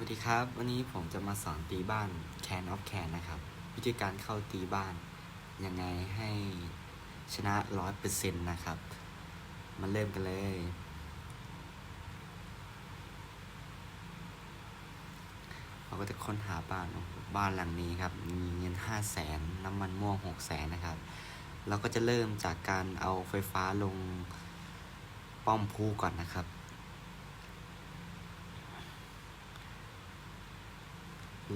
วัสดีครับ วันนี้ผมจะมาสอนตีบ้าน Can of Can นะครับ วิธีการเข้าตีบ้าน ยังไงให้ชนะร้อยเปอร์เซ็นต์นะครับ มาเริ่มกันเลย เราก็จะค้นหาบ้านบ้านหลังนี้ครับ มีเงินห้าแสนน้ำมันม่วงหกแสนนะครับ เราก็จะเริ่มจากการเอาไฟฟ้าลงป้อมพูก่อนนะครับ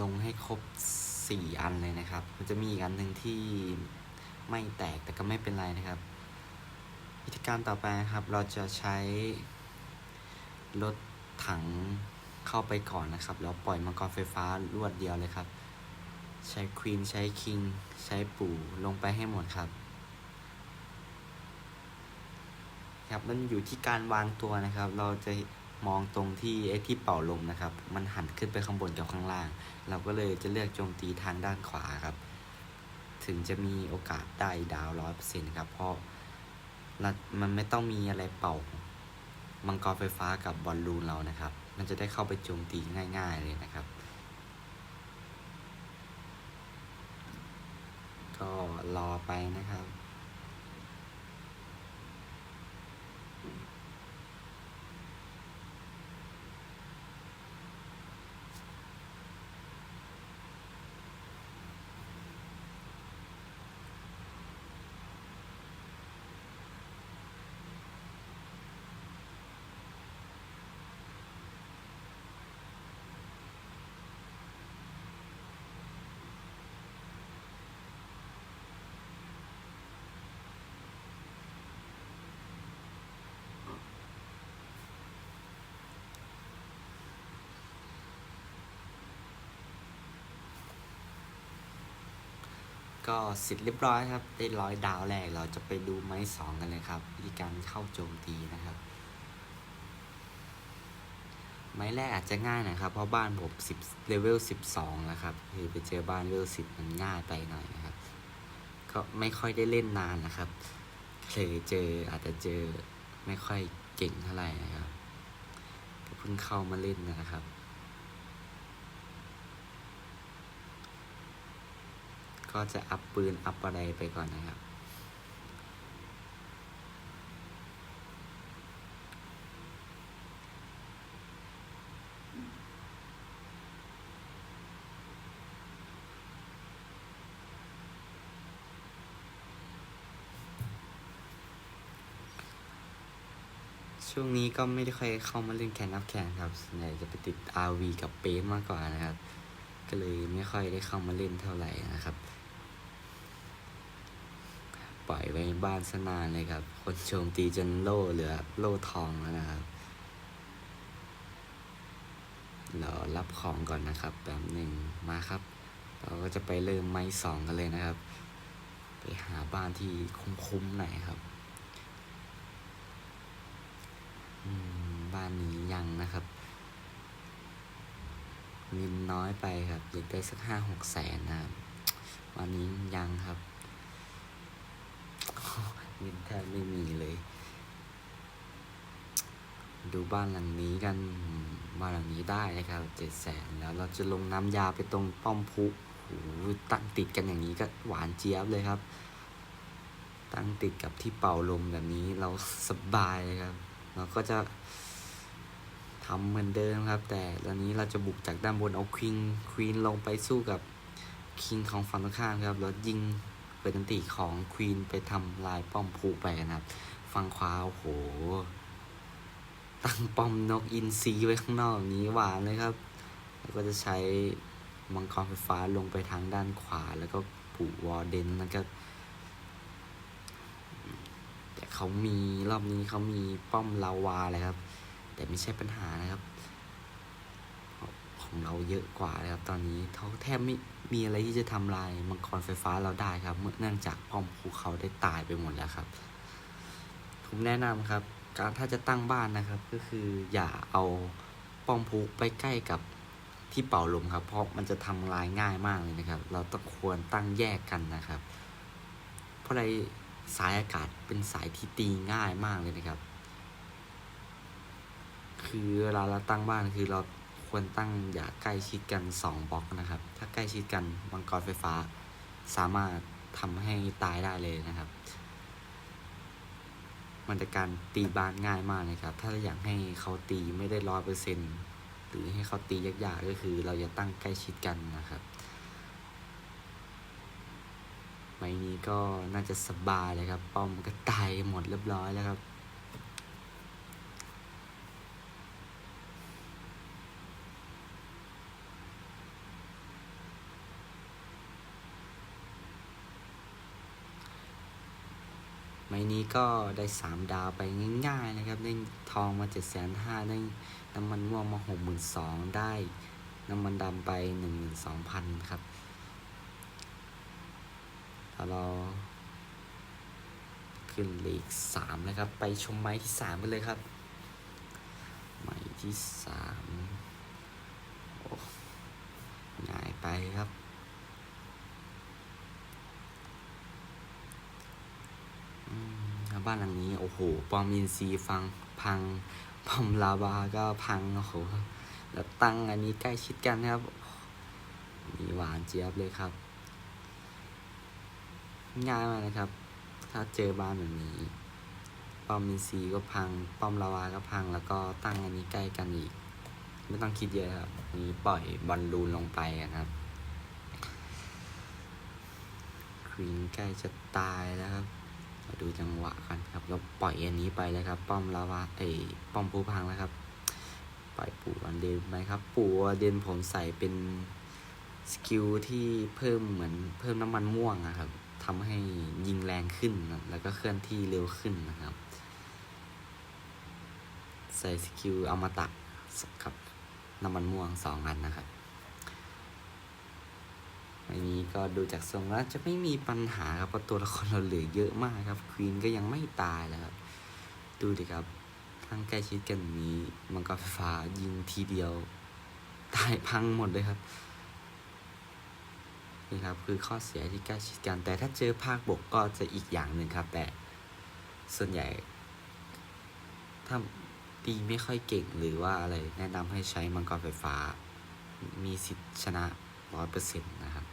ลงให้ครบสี่อันเลยนะครับ มันจะมีอีกอันหนึ่งที่ไม่แตกแต่ก็ไม่เป็นไรนะครับ วิธีการต่อไปนะครับ เราจะใช้รถถังเข้าไปก่อนนะครับ แล้วปล่อยมังกรไฟฟ้ารวดเดียวเลยครับ ใช้ควีนใช้คิง ใช้ปู่ลงไปให้หมดครับครับมันอยู่ที่การวางตัวนะครับ เราจะ มองตรงที่ไอ้ที่เป่าลมนะครับ มันหันขึ้นไปข้างบนกับข้างล่าง เราก็เลยจะเลือกโจมตีทางด้านขวาครับ ถึงจะมีโอกาสได้ดาวร้อยเปอร์เซ็นต์ครับ เพราะมันไม่ต้องมีอะไรเป่ามังกรไฟฟ้ากับบอลลูนเรานะครับ มันจะได้เข้าไปโจมตีง่าย ๆเลยนะครับ ก็รอไปนะครับ ก็เสร็จเรียบร้อยครับ ได้ร้อยดาวแรกเราจะไปดูไม้สองกันเลยครับวิธีการเข้าโจมตีนะครับ ไม้แรกอาจจะง่ายนะครับ เพราะบ้านผมสิบเลเวลสิบสองแล้วครับคือไปเจอบ้านเลเวลสิบมันง่ายไปหน่อยนะครับ ก็ไม่ค่อยได้เล่นนานนะครับเคยเจออาจจะเจอไม่ค่อยเก่งเท่าไหร่นะครับเพิ่งเข้ามาเล่นนะครับ ก็จะอัพปืนอัพอะไรไปก่อนนะครับ ช่วงนี้ก็ไม่ได้ค่อยเข้ามาเล่นแคนนับแคนครับส่วนใหญ่จะไปติด RV กับเปมากกว่านะครับ ก็เลยไม่ค่อยได้เข้ามาเล่นเท่าไหร่นะครับ ปล่อยไว้บ้านสนานเลยครับ คนโจมตีจนโล่เหลือโล่ทองแล้วนะครับเรารับของก่อนนะครับแบบหนึ่งมาครับ เราก็จะไปเริ่มไม้สองกันเลยนะครับ ไปหาบ้านที่คุ้มๆหน่อยครับบ้านนี้ยังนะครับ เงินน้อยไปครับอยากได้สักห้าหกแสนนะครับ วันนี้ยังครับเงินแทบไม่มีเลย ดูบ้านหลังนี้กันบ้านหลังนี้ได้นะครับเจ็ดแสนแล้วเราจะลงน้ำยาไปตรงป้อมพุโอ้ตั้งติดกันอย่างนี้ก็หวานเจี๊ยบเลยครับ ตั้งติดกับที่เป่าลมแบบนี้เราสบายเลยครับ เราก็จะ ทำเหมือนเดิมครับ แต่ตอนนี้เราจะบุกจากด้านบนเอาควีนควีนลงไปสู้กับคิงของฝั่งตรงข้ามครับแล้วยิงเปิดตันติของควีนไปทำลายป้อมผูไปนะครับฝั่งขวาโอ้โห ตั้งป้อมนกอินทรีไว้ข้างนอกนี้หวานเลยครับ แล้วก็จะใช้มังกรไฟฟ้าลงไปทางด้านขวา แล้วก็ผูวอร์เดนแล้วก็แต่เขามีรอบนี้เขามีป้อมลาวาเลยครับ แต่ไม่ใช่ปัญหานะครับ ของเราเยอะกว่าเลยครับ ตอนนี้เขาแทบไม่มีอะไรที่จะทำลายมังกรไฟฟ้าเราได้ครับเมื่อเนื่องจากป้อมภูเขาได้ตายไปหมดแล้วครับ ผมแนะนำครับ การถ้าจะตั้งบ้านนะครับ ก็คืออย่าเอาป้อมภูไปใกล้กับที่เป่าลมครับ เพราะมันจะทำลายง่ายมากเลยนะครับ เราต้องควรตั้งแยกกันนะครับ เพราะอะไรสายอากาศเป็นสายที่ตีง่ายมากเลยนะครับ คือเวลาเราตั้งบ้านคือเราควรตั้งอย่าใกล้ชิดกันสองบล็อกนะครับ ถ้าใกล้ชิดกันมังกรไฟฟ้า สามารถทำให้ตายได้เลยนะครับ มันจะการตีบ้านง่ายมากนะครับ ถ้าเราอยากให้เขาตีไม่ได้ร้อยเปอร์เซ็นหรือให้เขาตียากๆก็คือ เราจะตั้งใกล้ชิดกันนะครับไม้นี้ก็น่าจะสบายเลยครับ ป้อมก็ตายหมดเรียบร้อยแล้วครับ ม้นี้ก็ได้สามดาวไปง่าย ๆ นะครับ ได้ทองมาเจ็ดแสนห้าได้น้ำมันม่วงมาหกหมื่นสองได้ น้ำมันดำไปหนึ่งหมื่นสองพันครับเราขึ้นเลขสามแล้วครับ ไปชมไม้ที่สามกันเลยครับไม้ที่สามโอ้ง่ายไปครับ อืมแล้ว บ้านหลังนี้ โอ้โห ปอมอินซีฟังพังปอมลาวาก็พังโอ้โหแล้วตั้งอันนี้ใกล้ชิดกันนะครับ มีหวานเจี๊ยบเลยครับ ง่ายมากนะครับ ถ้าเจอบ้านแบบนี้ปอมอินซีก็พังปอมลาวาก็พัง แล้วก็ตั้งอันนี้ใกล้กันอีก ไม่ต้องคิดเยอะครับนี้ปล่อยบอลลูนลงไปอะครับควีนใกล้จะตายแล้วครับ มาดูจังหวะกันครับก็ปล่อยอันนี้ไปเลยครับ ป้อมลาวาเอ้ป้อมผู้พังแล้วครับ ปล่อยปู่อันเดนไปครับ ปู่อันเดนผมใส่เป็นสกิลที่เพิ่มเหมือนเพิ่มน้ำมันม่วงอะครับทำให้ยิงแรงขึ้นแล้วก็เคลื่อนที่เร็วขึ้นนะครับ ใส่สกิลอมตะกับน้ำมันม่วงสองอันนะครับ อันนี้ก็ดูจากทรงแล้วจะไม่มีปัญหาครับเพราะตัวละครเราเหลือเยอะมากครับควีนก็ยังไม่ตายแล้วครับ ดูดิครับทั้งใกล้ชิดกันนี้มังกรไฟฟ้ายิงทีเดียว ตายพังหมดเลยครับนี่ครับคือข้อเสียที่ใกล้ชิดกัน แต่ถ้าเจอภาคบกก็จะอีกอย่างหนึ่งครับ แต่ส่วนใหญ่ถ้าตีไม่ค่อยเก่งหรือว่าอะไร แนะนำให้ใช้มังกรไฟฟ้า มีสิทธิ์ชนะร้อยเปอร์เซ็นต์นะครับ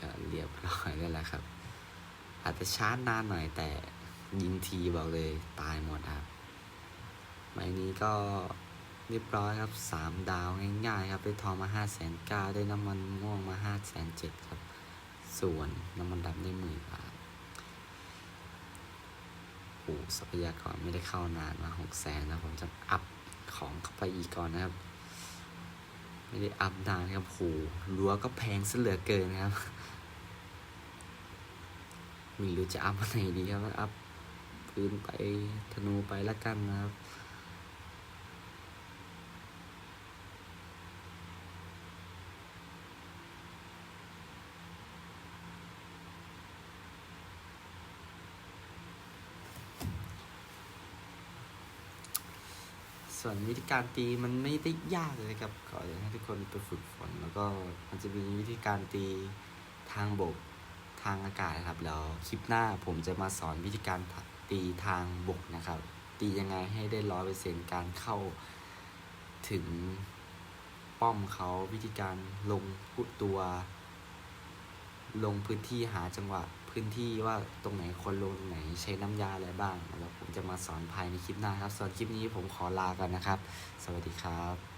ก็เรียบร้อยแล้วแหละครับ อาจจะชาร์จนานหน่อยแต่ยิงทีบอกเลยตายหมดครับไม้นี้ก็เรียบร้อยครับสามดาวง่ายๆครับ ได้ทองมาห้าแสนเก้าได้น้ำมันม่วงมาห้าแสนเจ็ดครับ ส่วนน้ำมันดำได้หมื่นบาทโอ้ทรัพยากรไม่ได้เข้านานมาหกแสนนะผมจะอัพของเข้าไปอีกก่อนนะครับ ไม่ได้อัพนานครับโหรั้วก็แพงซะเหลือเกินครับไม่รู้จะอัพอะไรดีครับอัพพื้นไปธนูไปละกันนะครับ ส่วนวิธีการตีมันไม่ได้ยากเลยครับขออยากให้ทุกคนไปฝึกฝนแล้วก็มันจะมีวิธีการตีทางบกทางอากาศนะครับแล้วคลิปหน้าผมจะมาสอนวิธีการตีทางบกนะครับ ตียังไงให้ได้ร้อยเปอร์เซ็นต์การเข้าถึงป้อมเขาวิธีการลงพุตัว ลงพื้นที่หาจังหวะ พื้นที่ว่าตรงไหนคนลงตรงไหนใช้น้ำยาอะไรบ้างแล้วผมจะมาสอนภายในคลิปหน้าครับส่วนคลิปนี้ผมขอลากันนะครับ สวัสดีครับ